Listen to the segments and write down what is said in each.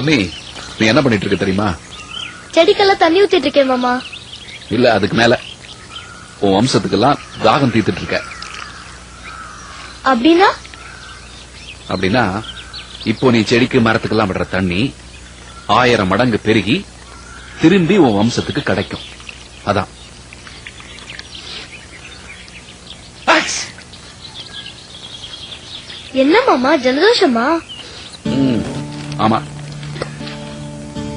பொன்னி நீ என்ன பண்ணிட்டு இருக்க தெரியுமா? செடிக்கெல்லாம் தண்ணி ஊத்திட்டு இருக்கேன் மாமா. இல்ல அதுக்கு மேல. உன் வம்சத்துக்கெல்லாம் தாகம் தீர்த்துட்டு இருக்க. அப்படின்னா? அப்படின்னா இப்போ நீ செடிக்கு மரத்துக்கெல்லாம் விடுற தண்ணி ஆயிரம் மடங்கு பெருகி திரும்பி உன் வம்சத்துக்கு கிடைக்கும். அதான். என்ன மாமா? ஜலதோஷமா? ம், ஆமா.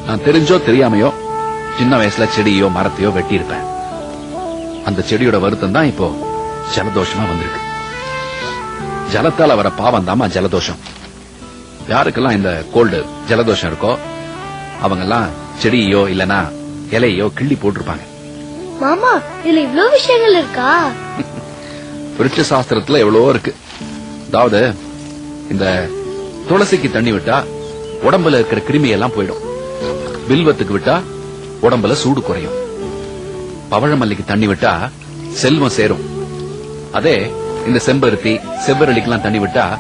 நான் தெரிஞ்சோ தெரியாமையோ சின்ன வயசுல செடியோ மரத்தையோ வெட்டி இருப்பேன் அந்த செடியோட வருத்தம் தான் இப்போ ஜலதோஷமா வந்திருக்கு. ஜலத்தால வர பாவம் தாமா ஜலதோஷம். யாருக்கெல்லாம் இந்த கோல்டு ஜலதோஷம் இருக்கோ அவங்க எல்லாம் செடியோ இல்லனா இலையோ கிள்ளி போட்டிருப்பாங்க. மாமா இதுல இவ்ளோ விஷயங்கள் இருக்கா? விருட்ச சாஸ்திரத்துல எவ்வளவோ இருக்கு. அதாவது இந்த துளசிக்கு தண்ணி விட்டா உடம்புல இருக்கிற கிருமி எல்லாம் போயிடும். வில்வத்துக்கு விட்டா உடம்புல சூடு குறையும். பவழமல்லிக்கு தண்ணி விட்டா செல்வம் சேரும். அதே இந்த செம்பருத்தி செவ்வரளிக்கெல்லாம் தண்ணி விட்டா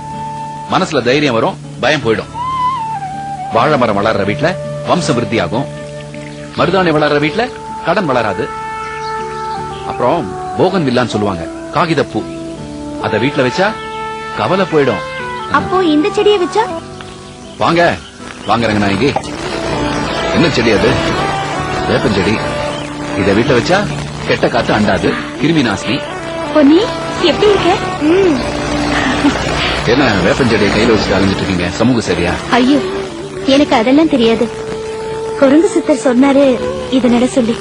மனசுல தைரியம் வரும் பயம் போயிடும். வாழை மரம் வளர்ற வீட்ல வம்ச விருத்தி ஆகும் மருதாணி வளர்ற வீட்ல கடன் வளராது. அப்புறம் போகன் வில்லான்னு சொல்லுவாங்க காகிதப்பூ. அத வீட்ல வச்சா கவலை போயிடும். அப்போ இந்த செடியை வச்சா? வாங்க வாங்க ரங்கநாயகி. என்ன செடி அது? வேப்பஞ்செடி. இத வீட்ல வச்சா கெட்ட காத்து அண்டாது. கிருமி நாசினி. பொன்னி எப்படி இருக்க? என்ன வேப்பஞ்செடியை கையில வச்சுட்டு அலைஞ்சிட்டு இருக்கீங்க? சமூக சரியா ஐயோ எனக்கு அதெல்லாம் தெரியாது. குரங்கு சித்தர் சொன்னாரு இத நட சொல்லி.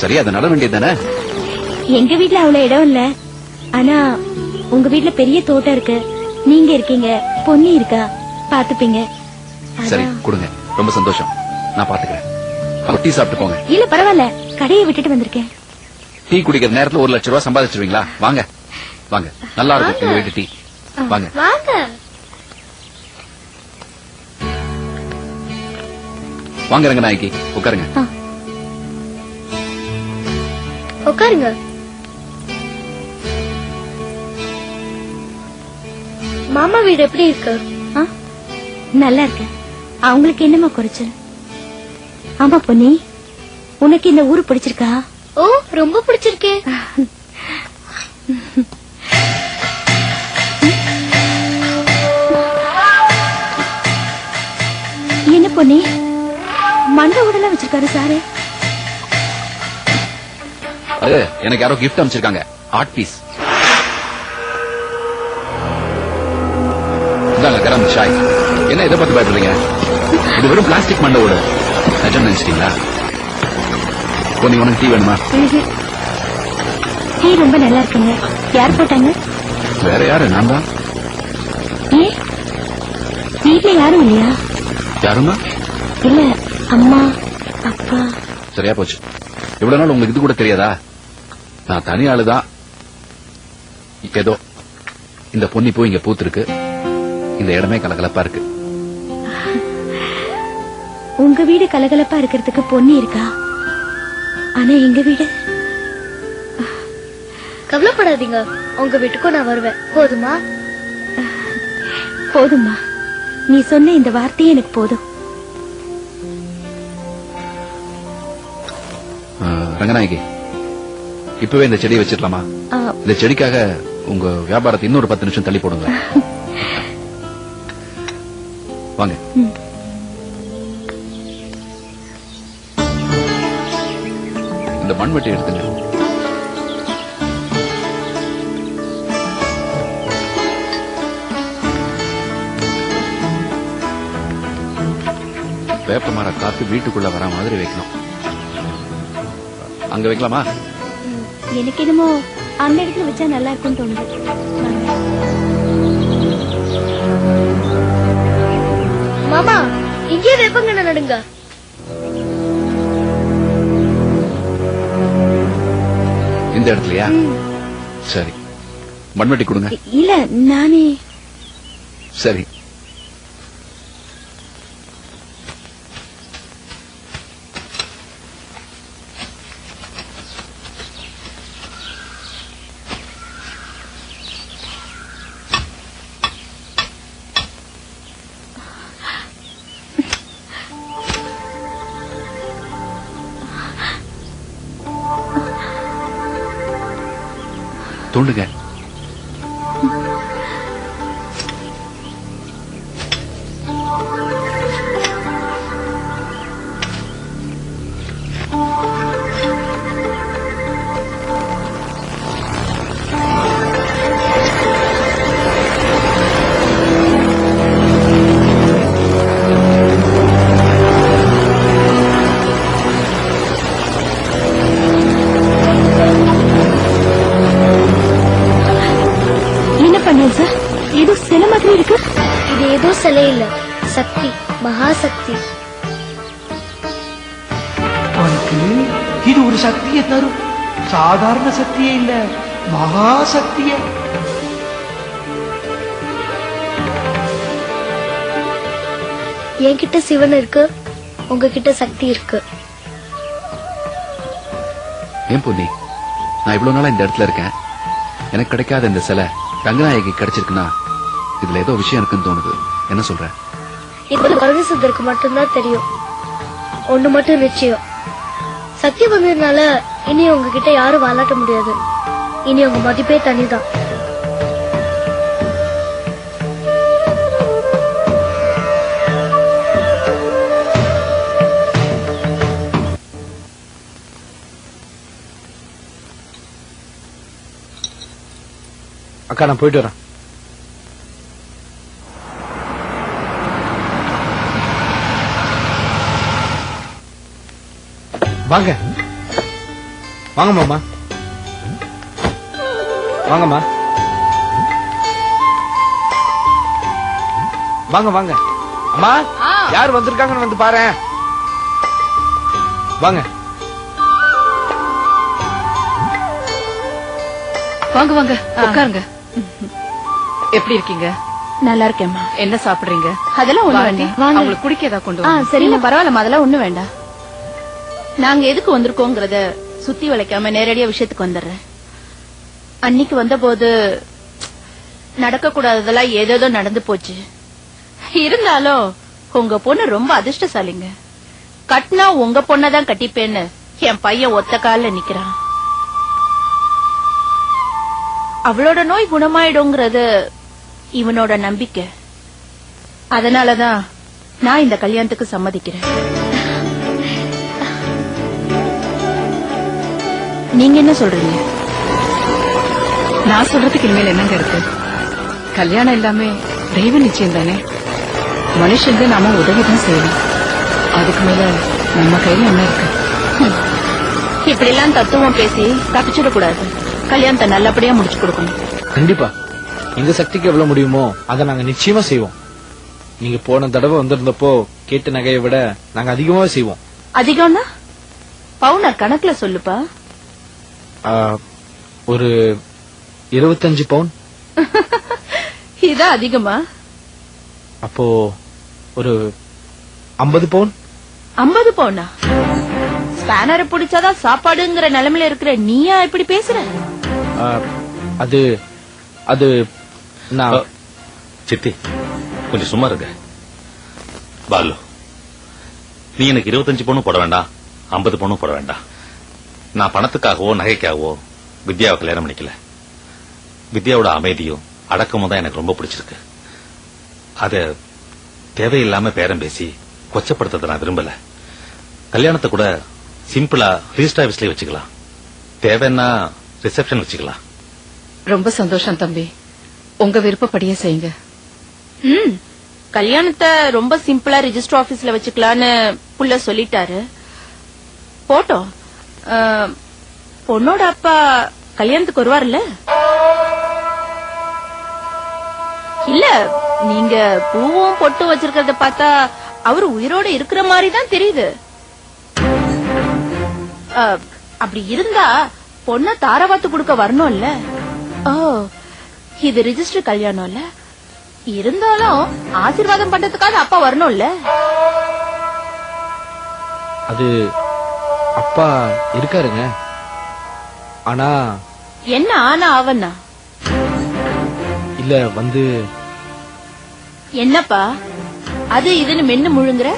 சரி அதை நட வேண்டியது தானே எங்க வீட்ல அவ்வளவு இடம் இல்ல. ஆனா உங்க வீட்ல பெரிய தோட்டம் இருக்கு. நீங்க இருக்கீங்க பொன்னி இருக்கா? பாத்துப்பீங்க சரி. கொடுங்க. ரொம்ப சந்தோஷம். நான் பாத்துக்கிறேன். டீ சாப்பிட்டு போங்க. இல்ல பரவாயில்ல. கடையை விட்டுட்டு வந்திருக்கேன். டீ குடிக்கிற நேரத்துல ஒரு லட்சம் ரூபாய் சம்பாதிச்சிருவீங்களா? வாங்க. வாங்க. நல்லா இருக்கும். எங்க வீட்டு டீ. வாங்க. வாங்க. வாங்க ரங்கநாயகி. உட்காருங்க. உட்காருங்க. மாமா வீடு எப்படி இருக்கு? நல்லா இருக்கு. அவங்களுக்கு என்னமா குறைச்சல்? ஆமா பொன்னி. உனக்கு இந்த ஊரு பிடிச்சிருக்கா? ஓ ரொம்ப பிடிச்சிருக்கே. என்ன பொன்னி? மண்ட உடலாம் வச்சிருக்காரு சாரு. அது எனக்கு யாரோ கிஃப்ட் அமைச்சிருக்காங்க ஆர்ட் பீஸ் இந்தாங்க கரம் ஷாய். என்ன இதை பத்தி பயப்படுறீங்க? இது வெறும் பிளாஸ்டிக் மண்டை ஓடு நிஜம் நினைச்சிட்டீங்களா பொன்னி உனக்கு டீ வேணுமா? டீ ரொம்ப நல்லா இருக்குங்க. யார் போட்டாங்க? வேற யாரு? நான் தான். ஏ? வீட்ல யாரும் இல்லையா? யாருமா இல்ல அம்மா அப்பா. சரியா போச்சு. இவ்வளவு நாள் உங்களுக்கு இது கூட தெரியாதா? நான் தனி ஆளுதான். ஏதோ இந்த பொன்னி பூ இங்க பூத்திருக்கு. இந்த இடமே கலகலப்பா இருக்கு. உங்க வீடு கலகலப்பா இருக்கிறதுக்கு பொன்னி இருக்கா? ஆனா எங்க வீடு? கவலைப்படாதீங்க. உங்க வீட்டுக்கும் நான் வருவேன். போதுமா? போதுமா நீ சொன்ன இந்த வார்த்தையே எனக்கு போதும். ரங்கநாயகி இப்பவே இந்த செடியை வச்சிடலாமா? இந்த செடிக்காக உங்க வியாபாரத்தை இன்னொரு பத்து நிமிஷம் தள்ளி போடுங்க. வாங்க. மண்வெட்டி எடுத்துங்க வேப்ப மர காத்து வீட்டுக்குள்ள வர மாதிரி வைக்கணும். அங்க வைக்கலாமா? எனக்கு என்னமோ அந்த இடத்துல வச்சா நல்லா இருக்கும்னு தோணுது. மாமா இங்கே வேப்பங்கண்ண நடுங்க. இந்த இடத்துலயா சரி. மண்வெட்டி கொடுங்க. இல்ல நானே. சரி. என்கிட்ட சிவன் இருக்கு உங்ககிட்ட சக்தி இருக்கு. ஏன் பொன்னி நான் இவ்வளவு நாளா இந்த இடத்துல இருக்கேன். எனக்கு கிடைக்காத இந்த சிலை ரங்கநாயகி கிடைச்சிருக்குன்னா இதுல ஏதோ விஷயம் இருக்குன்னு தோணுது. என்ன சொல்ற? இது பரமசித்தருக்கு மட்டும்தான் தெரியும். ஒண்ணு மட்டும் நிச்சயம். சக்தி வந்ததுனால இனி உங்ககிட்ட யாரும் வாலாட்ட முடியாது. இனி உங்க மதிப்பே தனிதான். அக்கா நான் போயிட்டு வரேன். வாங்க. வாங்க மாமா. வாங்கம்மா. வாங்க வாங்க. அம்மா யார் வந்திருக்காங்கன்னு வந்து பாரு வாங்க. வாங்க வாங்க. உட்காருங்க. எப்படி இருக்கீங்க? நல்லா இருக்கேம்மா. என்ன சாப்பிடுறீங்க? அதெல்லாம் ஒண்ணு வேண்டாம். வாங்க. அவங்களுக்கு குடிக்க ஏதாவது கொண்டு ஆ வாங்க. சரிங்க பரவாயில்ல அதெல்லாம் ஒண்ணு வேண்டாம். நாங்க எதுக்கு வந்திருக்கோங்கிறத சுத்தி வளைக்காம நேரடியா விஷயத்துக்கு வந்துடுறேன். அன்னைக்கு வந்தபோது நடக்க கூடாததெல்லாம் ஏதேதோ நடந்து போச்சு. இருந்தாலும் உங்க பொண்ணு ரொம்ப அதிர்ஷ்டசாலிங்க. கட்டினா உங்க பொண்ணதான் கட்டிப்பேன்னு என் பையன் ஒத்த கால்ல நிக்கிறான். அவளோட நோய் குணமாயிடுங்கிறது இவனோட நம்பிக்கை. அதனாலதான் நான் இந்த கல்யாணத்துக்கு சம்மதிக்கிறேன். நீங்க என்ன சொல்றீங்க? நான் சொல்றதுக்கு இனிமேல் என்னங்க இருக்கு? கல்யாணம் எல்லாமே தெய்வ நிச்சயம் தானே? மனுஷங்க நாம உதவிதான் செய்யணும். அதுக்கு மேல நம்ம கையில என்ன இருக்கு? இப்படி எல்லாம் தத்துவம் பேசி தப்பிச்சிடக்கூடாது. கல்யாணத்தை நல்லபடியா முடிச்சு கொடுக்கணும். கண்டிப்பா. எங்க சக்திக்கு எவ்வளவு முடியுமோ அதை நாங்க நிச்சயமா செய்வோம். நீங்க போன தடவை வந்திருந்தப்போ கேட்ட நகையை விட நாங்க அதிகமாவே செய்வோம். அதிகம்னா? பவுனர் கணக்குல சொல்லுப்பா. ஆ, ஒரு இருபத்தஞ்சு பவுன். இதான் அதிகமா? அப்போ ஒரு ஐம்பது பவுன். ஐம்பது பவுனா? ஸ்பேனரை பிடிச்சாதான் சாப்பாடுங்கிற நிலைமையில இருக்கிற நீயா இப்படி பேசுற? ஆ, அது அது நான் சித்தி கொஞ்சம் சும்மா இருங்க. பாலு நீ எனக்கு இருபத்தஞ்சு பொண்ணும் போட வேண்டாம் ஐம்பது பொண்ணும் போட வேண்டாம். நான் பணத்துக்காகவோ நகைக்காகவோ வித்யாவை கல்யாணம் பண்ணிக்கல. வித்யாவோட அமைதியும் அடக்கமும் தான் எனக்கு ரொம்ப பிடிச்சிருக்கு. அத தேவையில்லாம பேரம் பேசி கொச்சப்படுத்துறத நான் விரும்பல. கல்யாணத்தை கூட சிம்பிளா ரிஜிஸ்டர் ஆபீஸ்லயே வச்சுக்கலாம். தேவைன்னா ரிசப்ஷன் வச்சுக்கலாம். ரொம்ப சந்தோஷம் தம்பி. உங்க விருப்பப்படியே செய்யுங்க. ம் கல்யாணத்தை ரொம்ப சிம்பிளா ரெஜிஸ்டர் ஆபீஸ்ல வச்சுக்கலான்னு புள்ள சொல்லிட்டாரு. போட்டோம் ஆ, பொண்ணோட அப்பா கல்யாணத்துக்கு வருவார்ல? இல்ல நீங்க பூவும் பொட்டு வச்சிருக்கிறத பார்த்தா அவரு உயிரோட இருக்கிற மாதிரி தான் தெரியுது. ஆ, அப்படி இருந்தா பொண்ண தாரவாத்து கொடுக்க வரணும்ல? ஓ இது ரிஜிஸ்டர் கல்யாணம்ல? இருந்தாலும் ஆசீர்வாதம் பண்றதுக்காக அப்பா வரணும்ல? அது அப்பா இருக்காருங்க. ஆனா என்ன ஆனா அவனா? இல்ல வந்து என்னப்பா? அது இதுன்னு மென்னு முழுங்குற?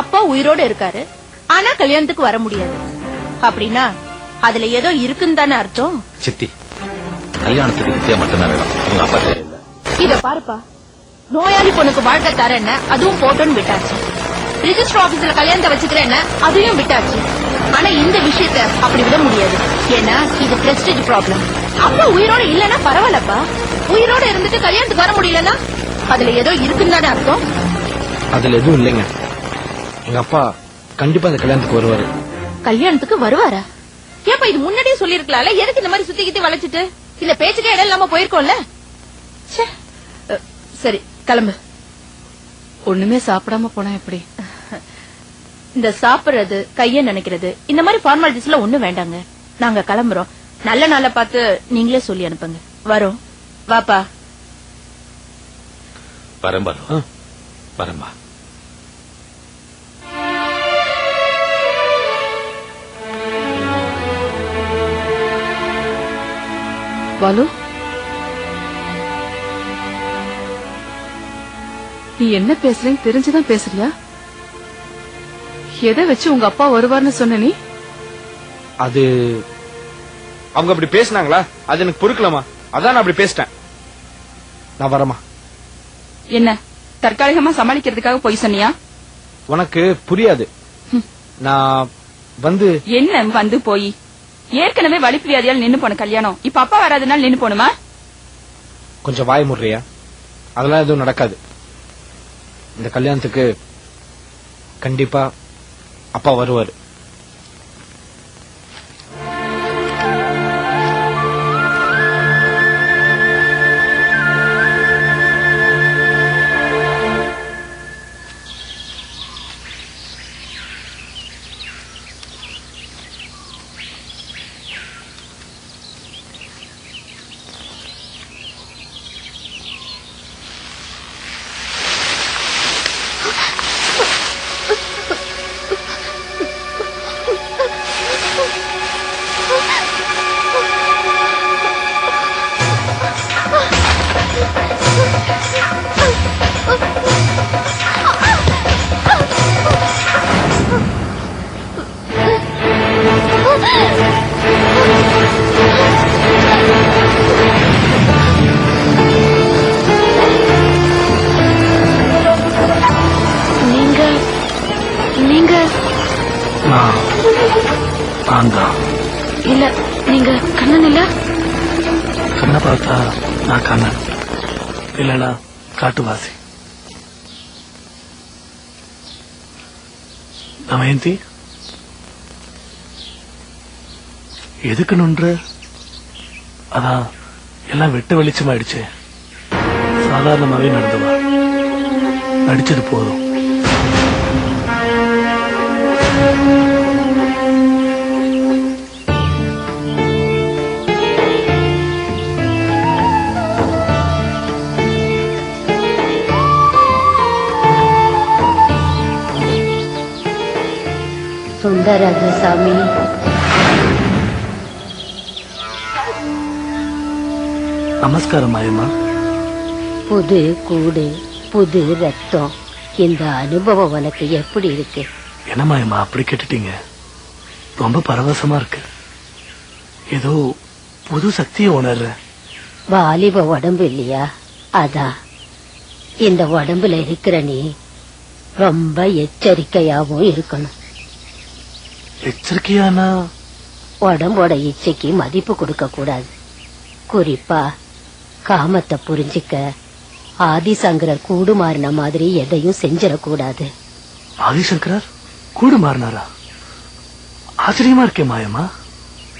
அப்பா உயிரோட இருக்காரு. ஆனா கல்யாணத்துக்கு வர முடியாது. அப்படின்னா அதுல ஏதோ இருக்குன்னு தானே அர்த்தம்? சித்தி கல்யாணத்துக்கு வித்தியா மட்டும்தான் வேணும். உங்க அப்பா தெரியல இத பாருப்பா. நோயாளி பொண்ணுக்கு வாழ்க்கை தரேன்னு அதுவும் போட்டோன்னு விட்டாச்சு. ரிஜிஸ்டர் ஆபீஸ்ல கல்யாணத்தை வச்சுக்கிறேன்னு அதையும் விட்டாச்சு. ஆனா இந்த விஷயத்த அப்படி விட முடியாது. ஏன்னா இது பிரஸ்டேஜ் ப்ராப்ளம் அப்பா உயிரோட இல்லன்னா பரவாயில்லப்பா. உயிரோட இருந்துட்டு கல்யாணத்துக்கு வர முடியலன்னா அதுல ஏதோ இருக்குன்னு தானே அர்த்தம். அதுல எதுவும் இல்லைங்க. எங்க அப்பா கண்டிப்பா அந்த கல்யாணத்துக்கு வருவாரு. கல்யாணத்துக்கு வருவாரா? ஏப்பா இது முன்னாடியே சொல்லிருக்கலாம்ல எதுக்கு இந்த மாதிரி சுத்தி கித்தி வளைச்சிட்டு? இந்த பேச்சுக்கே இடம் இல்லாம போயிருக்கோம்ல? சரி கிளம்பு. ஒண்ணுமே சாப்பிடாம போனா எப்படி? இந்த சாப்பிடுறது கைய நினைக்கிறது இந்த மாதிரி ஃபார்மாலிட்டிஸ் எல்லாம் ஒண்ணும் வேண்டாங்க. நாங்க கிளம்புறோம். நல்ல நாளை பார்த்து நீங்களே சொல்லி அனுப்புங்க. வரோம். வாப்பா. வரேன் பாலு. பாலு. நீ என்ன பேசுறேன்னு தெரிஞ்சுதான் பேசுறியா? எதை வச்சு உங்க அப்பா வருவார்னு சொன்ன நீ? அது அவங்க அப்படி பேசினாங்களா? அது எனக்கு பொறுக்கலாமா அதான் நான் அப்படி பேசிட்டேன். நான் வரமா என்ன தற்காலிகமா சமாளிக்கிறதுக்காக போய் சொன்னியா? உனக்கு புரியாது. நான் வந்து என்ன வந்து போய்? ஏற்கனவே வலிப்பு வியாதியால் நின்னு போன கல்யாணம். இப்ப அப்பா வராதனால நின்னு போணுமா? கொஞ்சம் வாய் முடுறியா? அதெல்லாம் எதுவும் நடக்காது. இந்த கல்யாணத்துக்கு கண்டிப்பா அப்பா வருவாரு. பார்த்தா நான் கண்ணன். இல்லனா காட்டுவாசி. தமயந்தி எதுக்கு நொன்ற? அதான் எல்லாம் வெட்ட வெளிச்சமாயிடுச்சு. சாதாரணமாவே நடந்துவா. நடிச்சது போதும். சுந்தரகசாமி. நமஸ்காரம் மாயம்மா புது கூடு புது ரத்தம். இந்த அனுபவம் உனக்கு எப்படி இருக்கு? என்ன மாயம்மா அப்படி கேட்டுட்டீங்க? ரொம்ப பரவசமா இருக்கு. ஏதோ புது சக்தியை உணர்றேன். வாலிப உடம்பு இல்லையா? அதான். இந்த உடம்புல இருக்கிற நீ ரொம்ப எச்சரிக்கையாவும் இருக்கணும். எச்சரிக்கையானா உடம்போட இச்சைக்கு மதிப்பு கொடுக்க கூடாது. குறிப்பா காமத்தை புரிஞ்சிக்க ஆதிசங்கரர் கூடு மாறின மாதிரி எதையும் செஞ்சிடக்கூடாது. ஆதிசங்கரர் கூடு மாறினாரா? ஆச்சரியமா இருக்கே மாயம்மா.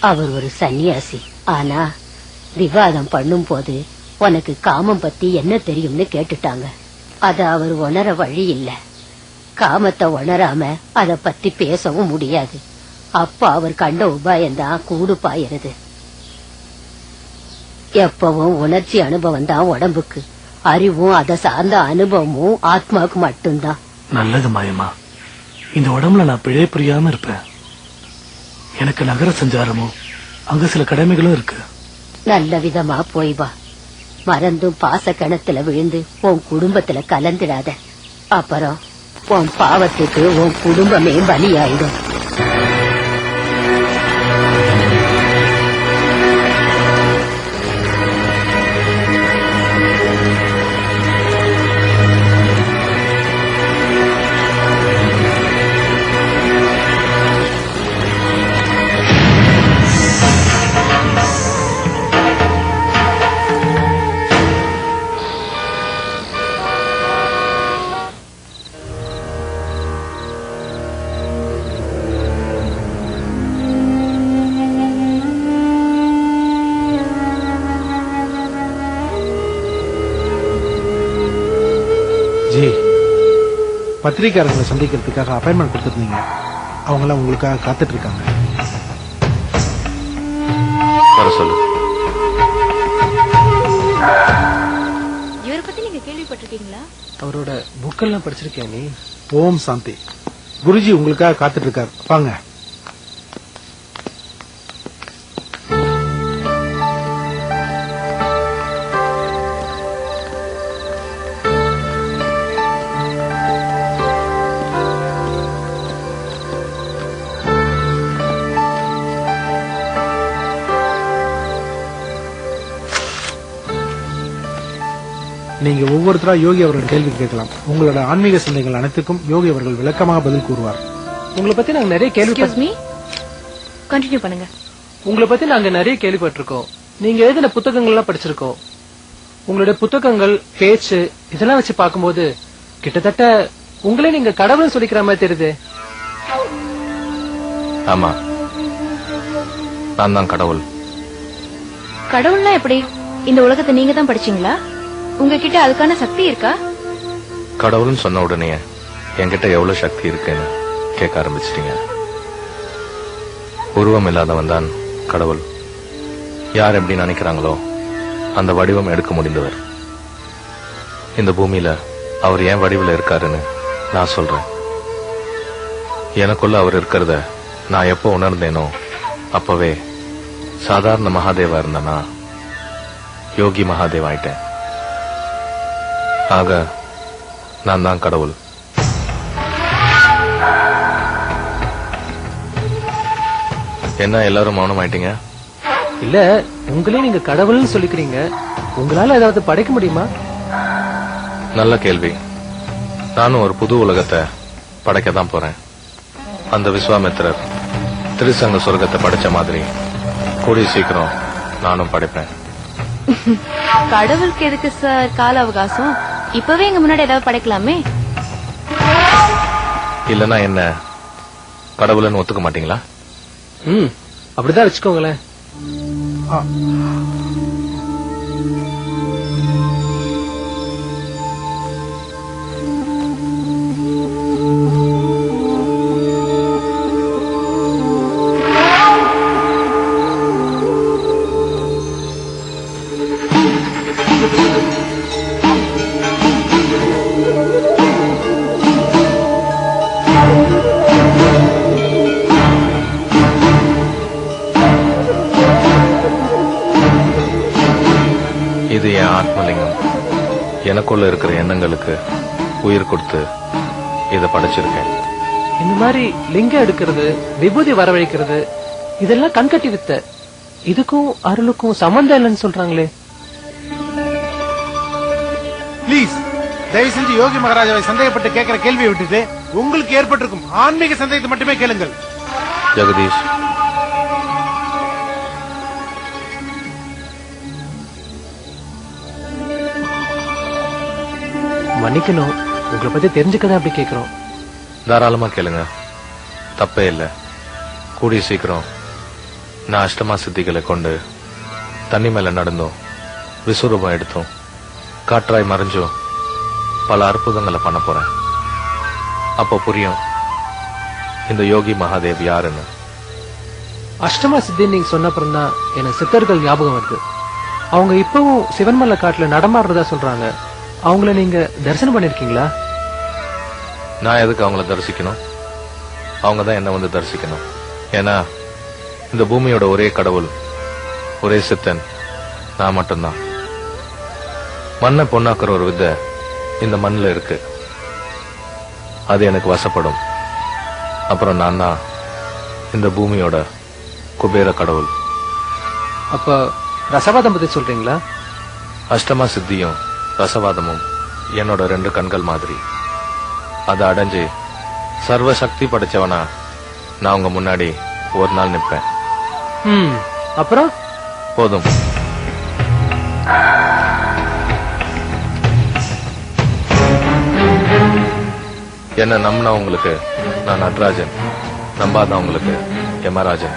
அவர் ஒரு சன்னியாசி. ஆனா விவாதம் பண்ணும்போது உனக்கு காமம் பத்தி என்ன தெரியும்னு கேட்டுட்டாங்க. அத அவர் உணர வழி இல்ல. காமத்தை உணராம அத பத்தி பேசவும் முடியாது. அப்ப அவர் கண்ட உபாயம்தான் கூடு பாயறது. எப்பவும் உணர்ச்சி அனுபவம் தான் உடம்புக்கு. அறிவும் அதை சார்ந்த அனுபவமும் ஆத்மாவுக்கு மட்டும்தான். நல்லது மாயம்மா. இந்த உடம்புல நான் பிழை புரியாம இருப்பேன். எனக்கு நகர சஞ்சாரமும் அங்க சில கடமைகளும் இருக்கு. நல்ல விதமா போய் வா. மறந்தும் பாச கிணத்துல விழுந்து உன் குடும்பத்துல கலந்துடாத. அப்புறம் உன் பாவத்துக்கு உன் குடும்பமே பலியாயிடும். பத்திரிக்கையாளர்களை சந்திக்கிறதுக்காக அப்பாயின்மெண்ட் கொடுத்துருந்தீங்க. அவங்களாம் உங்களுக்காக காத்துட்டு இருக்காங்க வர சொல்லு. இவரை பத்தி நீங்க கேள்விப்பட்டிருக்கீங்களா? அவரோட புக்கெல்லாம் படிச்சிருக்கியா நீ. ஓம் சாந்தி. குருஜி உங்களுக்காக காத்துட்டு இருக்காரு வாங்க. நீங்க ஒவ்வொருத்தரா யோகி அவர்கள் கேள்வி கேட்கலாம். உங்களோட ஆன்மீக சிந்தனைகள் அனைத்துக்கும் யோகி அவர்கள் விளக்கமாக பதில் கூறுவார். உங்களை பத்தி நாங்க நிறைய கேள்வி கண்டினியூ பண்ணுங்க. உங்களை பத்தி நாங்க நிறைய கேள்விப்பட்டிருக்கோம். நீங்க எழுதின புத்தகங்கள் எல்லாம் படிச்சிருக்கோம். உங்களுடைய புத்தகங்கள் பேச்சு இதெல்லாம் வச்சு பார்க்கும்போது கிட்டத்தட்ட உங்களே நீங்க கடவுள்னு சொல்லிக்கிற மாதிரி தெரியுது. ஆமா. நான் தான் கடவுள். கடவுள்னா எப்படி? இந்த உலகத்தை நீங்க தான் படிச்சீங்களா? உங்ககிட்ட அதுக்கான சக்தி இருக்கா? கடவுள்னு சொன்ன உடனே என்கிட்ட எவ்வளவு சக்தி இருக்குன்னு கேட்க ஆரம்பிச்சிட்டீங்க. உருவம் இல்லாதவன் தான் கடவுள். யார் எப்படி நினைக்கிறாங்களோ அந்த வடிவம் எடுக்க முடிந்தவர். இந்த பூமியில அவர் ஏன் வடிவில் இருக்காருன்னு நான் சொல்றேன். எனக்குள்ள அவர் இருக்கிறத நான் எப்போ உணர்ந்தேனோ அப்பவே சாதாரண மகாதேவா இருந்தனா யோகி மகாதேவ் ஆயிட்டேன். ஆக நான் தான் கடவுள். என்ன எல்லாரும் மௌனம் ஆயிட்டீங்க? இல்ல உங்களே நீங்க கடவுள்னு சொல்லிக்கிறீங்க. உங்களால ஏதாவது படைக்க முடியுமா? நல்ல கேள்வி. நானும் ஒரு புது உலகத்தை படைக்க தான் போறேன். அந்த விஸ்வாமித்திரர் திருசங்க சொர்க்கத்தை படைச்ச மாதிரி. கூடிய சீக்கிரம் நானும் படைப்பேன். கடவுளுக்கு எதுக்கு சார் கால அவகாசம்? இப்பவே எங்க முன்னாடி ஏதாவது படைக்கலாமே? இல்லனா என்ன கடவுள்னு ஒத்துக்க மாட்டீங்களா? ம் அப்படிதான் வச்சுக்கோங்களேன். கொடுத்து இதை படைச்சிருக்கேன். இந்த மாதிரி லிங்கம் எடுக்கிறது விபூதி வரவழைக்கிறது இதெல்லாம் கண்கட்டி வித்த. இதுக்கும் அருளுக்கும் சம்பந்தம் இல்லைன்னு சொல்றாங்களே. ப்ளீஸ் தயவு செஞ்சு யோகி மகாராஜாவை சந்தேகப்பட்டு கேட்கிற கேள்வியை விட்டுட்டு உங்களுக்கு ஏற்பட்டிருக்கும் ஆன்மீக சந்தேகத்தை மட்டுமே கேளுங்கள். ஜெகதீஷ். மன்னிக்கணும். உங்களை பத்தி தெரிஞ்சுக்கதான் அப்படி கேக்குறோம். தாராளமா கேளுங்க. தப்பே இல்ல. கூடிய சீக்கிரம் நான் அஷ்டமா சித்திகளை கொண்டு தண்ணி மேல நடந்தோம். விஸ்வரூபம் எடுத்தோம். காற்றாய் மறைஞ்சும். பல அற்புதங்களை பண்ண போறேன். அப்போ புரியும். இந்த யோகி மகாதேவ் யாருன்னு. அஷ்டமா சித்தி நீங்க சொன்ன அப்புறம் தான் எனக்கு சித்தர்கள் ஞாபகம் வருது. அவங்க இப்பவும் சிவன்மலை காட்டுல நடமாடுறதா சொல்றாங்க. அவங்கள நீங்க தரிசனம் பண்ணிருக்கீங்களா? நான் எதுக்கு அவங்கள தரிசிக்கணும்? அவங்க தான் என்ன வந்து தரிசிக்கணும். ஏன்னா இந்த பூமியோட ஒரே கடவுள் ஒரே சித்தன் நான் மட்டும்தான். மண்ணை பொண்ணாக்குற ஒரு வித்தை இந்த மண்ணில் இருக்கு. அது எனக்கு வசப்படும். அப்புறம் நான் தான் இந்த பூமியோட குபேர கடவுள். அப்ப ரசவாதம் பத்தி சொல்றீங்களா? அஷ்டமா சித்தியும் ரசவாதமும் என்னோட ரெண்டு கண்கள் மாதிரி. அதை அடைஞ்சு சர்வ சக்தி படைச்சவனா நான் உங்க முன்னாடி ஒரு நாள் நிப்பேன் ம் அப்புறம்? போதும். என்ன நம்பினா உங்களுக்கு நான் நடராஜன் நம்பாதவங்களுக்கு யமராஜன்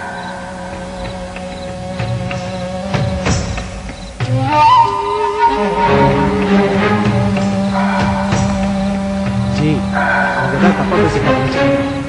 ஜி அவங்க தான் தப்பா பேசிட்டாங்க ஏய்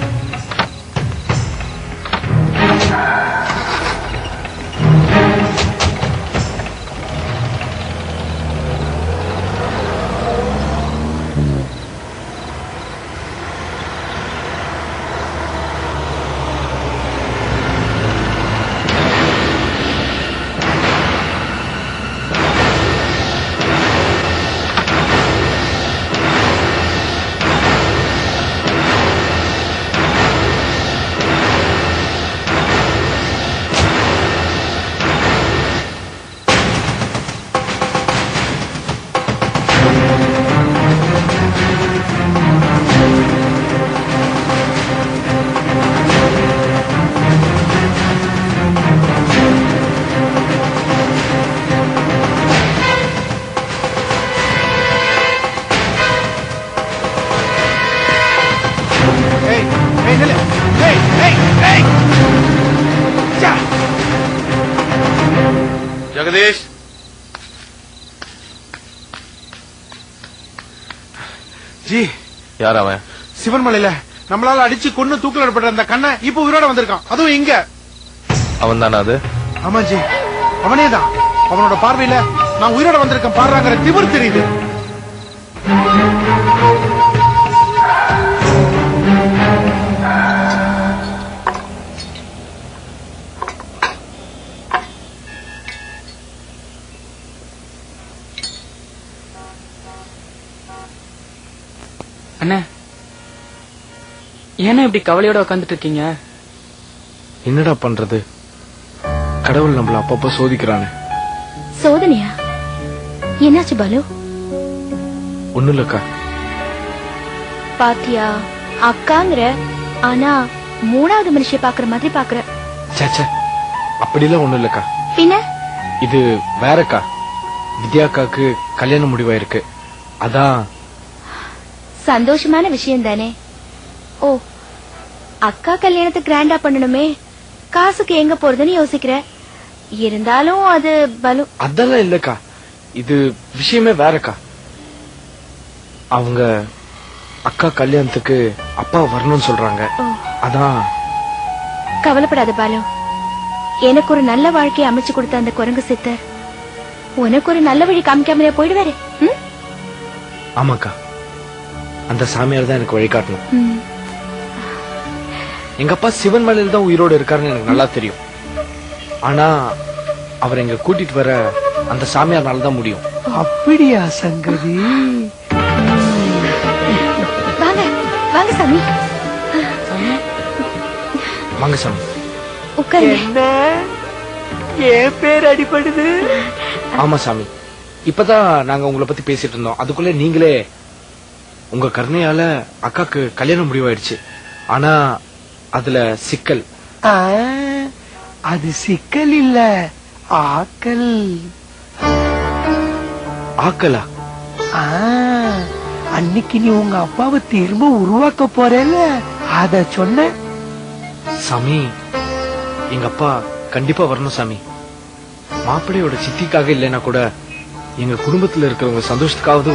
யார் அவன்? சிவன்மலையில நம்மளால அடிச்சு கொன்னு தூக்கில் இடப்பட்ட அந்த கண்ணை இப்ப உயிரோட வந்திருக்கான். அதுவும் இங்க. அவன் தானே அது? ஆமா ஜி அவனே தான் அவனோட பார்வையில நான் உயிரோட வந்திருக்கேன் பாடுறாங்கிற திமிர் தெரியுது. ஏன்னா இப்படி கவலையோட உட்காந்துட்டு இருக்கீங்க? என்னடா பண்றது? கடவுள் நம்மள அப்பப்ப சோதிக்கிறானே. சோதனையா? என்னாச்சு பாலு? ஒண்ணும் இல்லக்கா. பாத்தியா? அக்காங்கிற ஆனா மூணாவது மனுஷிய பாக்குற மாதிரி பாக்குற. சேச்சே அப்படிலாம் ஒண்ணும் இல்லக்கா. பின்ன? இது வேறக்கா. வித்யாக்காக்கு கல்யாண முடிவாயிருக்கு. அதான். சந்தோஷமான விஷயம் தானே ஓ அக்கா கல்யாணத்தை கிராண்டா பண்ணணுமே. காசுக்கு எங்க போறதுன்னு யோசிக்கிற. இருந்தாலும் அது பலு அதெல்லாம் இல்லக்கா. இது விஷயமே வேறக்கா. அவங்க அக்கா கல்யாணத்துக்கு அப்பா வரணும்னு சொல்றாங்க. அதான். கவலைப்படாத பாலு. எனக்கு ஒரு நல்ல வாழ்க்கையை அமைச்சு கொடுத்த அந்த குரங்கு சித்தர். உனக்கு ஒரு நல்ல வழி காமிக்காமலே போயிடுவாரு? ஆமாக்கா. அந்த சாமியார் தான் எனக்கு வழிகாட்டணும். எங்க அப்பா சிவன் மலையில தான் உயிரோடு இருக்காருன்னு எனக்கு நல்லா தெரியும். ஆனா அவர் எங்க கூட்டிட்டு வர அந்த சாமியார்னால தான் முடியும். அப்படியா சங்கதி வாங்க வாங்க சாமி. வாங்க சாமி. உட்காருங்க. என்ன? என் பேர் அடிபடுது. ஆமா சாமி. இப்பதான் நாங்க உங்களை பத்தி பேசிட்டு இருந்தோம். அதுக்குள்ள நீங்களே உங்க கருணையால அக்காக்கு கல்யாணம் முடிவாயிடுச்சு. ஆனா அதுல சிக்கல். அது சிக்கல் இல்ல ஆக்கல். ஆக்கலா? அன்னைக்கு நீ உங்க அப்பாவை திரும்ப உருவாக்க போறேல அத சொன்ன. சாமி எங்க அப்பா கண்டிப்பா வரணும் சாமி. மாப்பிள்ளையோட சித்திக்காக இல்லைன்னா கூட எங்க குடும்பத்துல இருக்கிறவங்க சந்தோஷத்துக்காவது